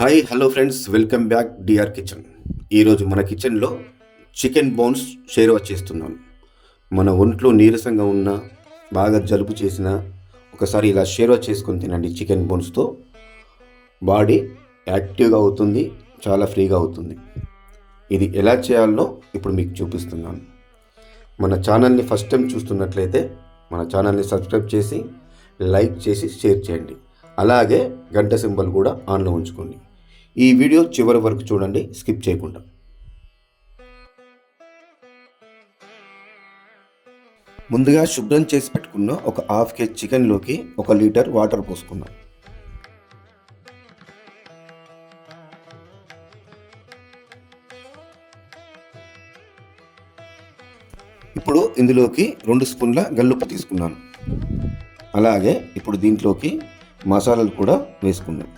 Hi hello friends welcome back DR kitchen ఈరోజు మన కిచెన్లో చికెన్ బోన్స్ షేర్వా చేస్తున్నాం. మన ఒంట్లో నీరసంగా ఉన్న బాగా జలుబు చేసిన ఒకసారి ఇలా షేర్వా చేసుకొని తినండి చికెన్ బోన్స్తో బాడీ యాక్టివ్గా అవుతుంది చాలా ఫ్రీగా అవుతుంది. ఇది ఎలా చేయాలో ఇప్పుడు మీకు చూపిస్తున్నాను. మన ఛానల్ని ఫస్ట్ టైం చూస్తున్నట్లయితే మన ఛానల్ని సబ్స్క్రైబ్ చేసి లైక్ చేసి షేర్ చేయండి. అలాగే గంట సింబల్ కూడా ఆన్లో ఉంచుకోండి. ఈ వీడియో చివరి వరకు చూడండి స్కిప్ చేయకుండా. ముందుగా శుభ్రం చేసి పెట్టుకున్న ఒక హాఫ్ కేజీ చికెన్లోకి ఒక లీటర్ వాటర్ పోసుకున్నాం ఇప్పుడు ఇందులోకి రెండు స్పూన్ల గల్లుప్పు తీసుకున్నాను. అలాగే ఇప్పుడు దీంట్లోకి మసాలాలు కూడా వేసుకున్నాను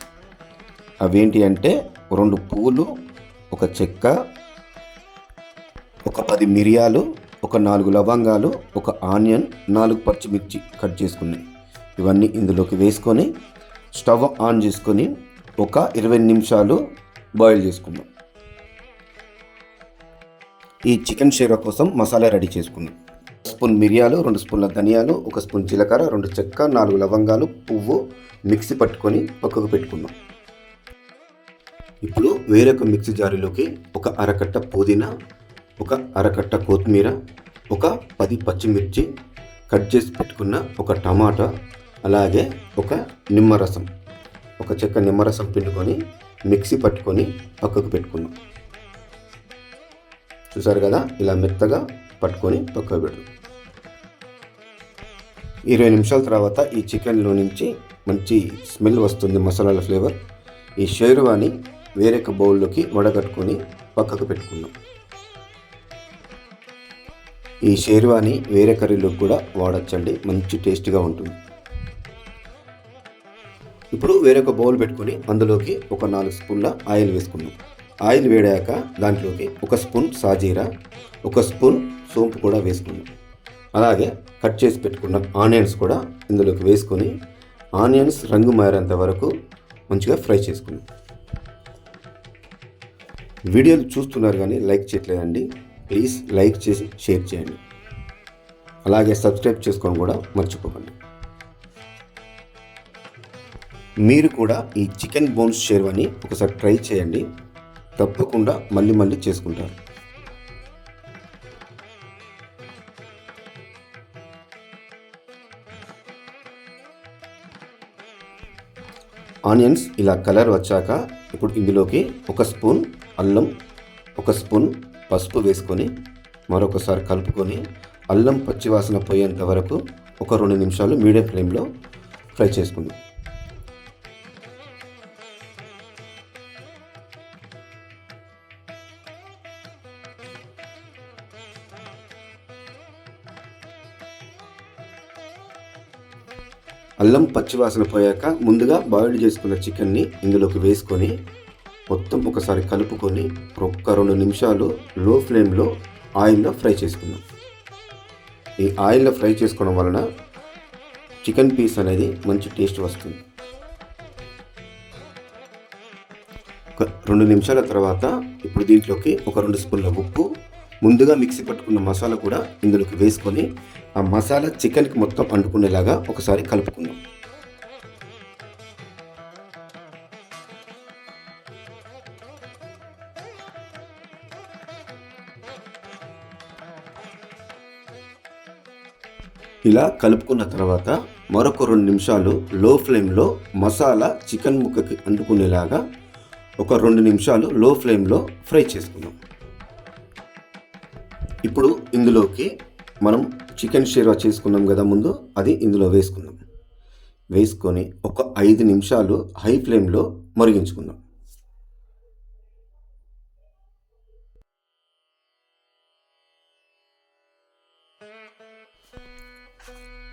అవేంటి అంటే రెండు పువ్వులు ఒక చెక్క ఒక పది మిరియాలు ఒక నాలుగు లవంగాలు ఒక ఆనియన్ నాలుగు పచ్చిమిర్చి కట్ చేసుకున్నాయి. ఇవన్నీ ఇందులోకి వేసుకొని స్టవ్ ఆన్ చేసుకొని ఒక ఇరవై నిమిషాలు బాయిల్ చేసుకుందాం. ఈ చికెన్ షేరా కోసం మసాలా రెడీ చేసుకున్నాం స్పూన్ మిరియాలు రెండు స్పూన్ల ధనియాలు ఒక స్పూన్ జీలకర్ర రెండు చెక్క నాలుగు లవంగాలు పువ్వు మిక్సీ పట్టుకొని పక్కకు పెట్టుకుందాం. ఇప్పుడు వేరొక మిక్సీ జారీలోకి ఒక అరకట్ట పుదీనా ఒక అరకట్ట కొత్తిమీర ఒక పది పచ్చిమిర్చి కట్ చేసి పెట్టుకున్న ఒక టమాటా అలాగే ఒక నిమ్మరసం ఒక చెక్క నిమ్మరసం పిండుకొని మిక్సీ పట్టుకొని పక్కకు పెట్టుకున్నాం చూసారు కదా? ఇలా మెత్తగా పట్టుకొని పక్కకు పెట్టు ఇరవై నిమిషాల తర్వాత ఈ చికెన్లో నుంచి మంచి స్మెల్ వస్తుంది మసాలాల ఫ్లేవర్ ఈ షేర్వాని వేరొక బౌల్లోకి వడగట్టుకొని పక్కకు పెట్టుకుందాం ఈ షేర్వాని వేరే కర్రీలోకి కూడా వాడచ్చండి మంచి టేస్ట్గా ఉంటుంది. ఇప్పుడు వేరొక బౌల్ పెట్టుకొని అందులోకి ఒక నాలుగు స్పూన్ల ఆయిల్ వేసుకుందాం ఆయిల్ వేడాక దాంట్లోకి ఒక స్పూన్ సాజీరా ఒక స్పూన్ సోంపు కూడా వేసుకుందాం అలాగే కట్ చేసి పెట్టుకున్న ఆనియన్స్ కూడా ఇందులోకి వేసుకొని ఆనియన్స్ రంగు మారేంత వరకు మంచిగా ఫ్రై చేసుకుందాం వీడియోలు చూస్తున్నారు కానీ లైక్ చేయట్లేదండి. ప్లీజ్ లైక్ చేసి షేర్ చేయండి. అలాగే సబ్స్క్రైబ్ చేసుకోవడం కూడా మర్చిపోకండి. మీరు కూడా ఈ చికెన్ బోన్స్ షేర్వాని ఒకసారి ట్రై చేయండి. తప్పకుండా మళ్ళీ మళ్ళీ చేసుకుంటారు. ఆనియన్స్ ఇలా కలర్ వచ్చాక ఇప్పుడు ఇందులోకి ఒక స్పూన్ అల్లం ఒక స్పూన్ పసుపు వేసుకొని మరొకసారి కలుపుకొని అల్లం పచ్చివాసన పోయేంత వరకు ఒక రెండు నిమిషాలు మీడియం ఫ్లేమ్లో ఫ్రై చేసుకుందాం. అల్లం పచ్చివాసన పోయాక ముందుగా బాయిల్ చేసుకున్న చికెన్ని ఇందులోకి వేసుకొని మొత్తం ఒకసారి కలుపుకొని ఒక్క రెండు నిమిషాలు లో ఫ్లేమ్లో ఆయిల్లో ఫ్రై చేసుకుందాం. ఈ ఆయిల్లో ఫ్రై చేసుకోవడం వలన చికెన్ పీస్ అనేది మంచి టేస్ట్ వస్తుంది. ఒక రెండు నిమిషాల తర్వాత ఇప్పుడు దీంట్లోకి ఒక రెండు స్పూన్ల ఉప్పు ముందుగా మిక్సీ పట్టుకున్న మసాలా కూడా ఇందులోకి వేసుకొని ఆ మసాలా చికెన్కి మొత్తం అంటుకునేలాగా ఒకసారి కలుపుకుందాం. ఇలా కలుపుకున్న తర్వాత మరొక రెండు నిమిషాలు లో ఫ్లేమ్లో మసాలా చికెన్ ముక్కకి అంటుకునేలాగా ఒక రెండు నిమిషాలు లో ఫ్లేమ్లో ఫ్రై చేసుకుందాం. ఇప్పుడు ఇందులోకి మనం చికెన్ షేర్వా చేసుకున్నాం కదా ముందు అది ఇందులో వేసుకుందాం. వేసుకొని ఒక ఐదు నిమిషాలు హై ఫ్లేమ్లో మరిగించుకుందాం.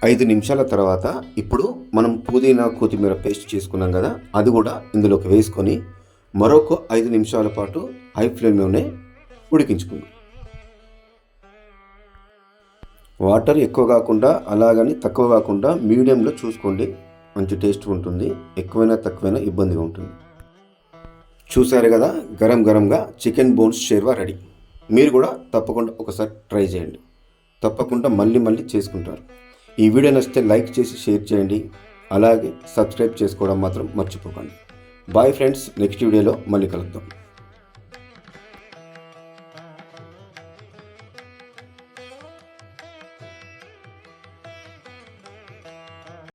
ఐదు నిమిషాల తర్వాత ఇప్పుడు మనం పుదీనా కొత్తిమీర పేస్ట్ చేసుకున్నాం కదా అది కూడా ఇందులోకి వేసుకొని మరొక ఐదు నిమిషాల పాటు హై ఫ్లేమ్లోనే ఉడికించుకుందాం. వాటర్ ఎక్కువ కాకుండా అలాగని తక్కువ కాకుండా మీడియంలో చూసుకోండి మంచి టేస్ట్ ఉంటుంది ఎక్కువైనా తక్కువైనా ఇబ్బందిగా ఉంటుంది. చూసారు కదా గరం గరంగా చికెన్ బోన్స్ షేర్వా రెడీ. మీరు కూడా తప్పకుండా ఒకసారి ట్రై చేయండి. తప్పకుండా మళ్ళీ మళ్ళీ చేసుకుంటారు. ఈ వీడియో నచ్చితే లైక్ చేసి షేర్ చేయండి. అలాగే సబ్స్క్రైబ్ చేసుకోవడం మాత్రం మర్చిపోకండి. బాయ్ ఫ్రెండ్స్ నెక్స్ట్ వీడియోలో మళ్ళీ కలుద్దాం.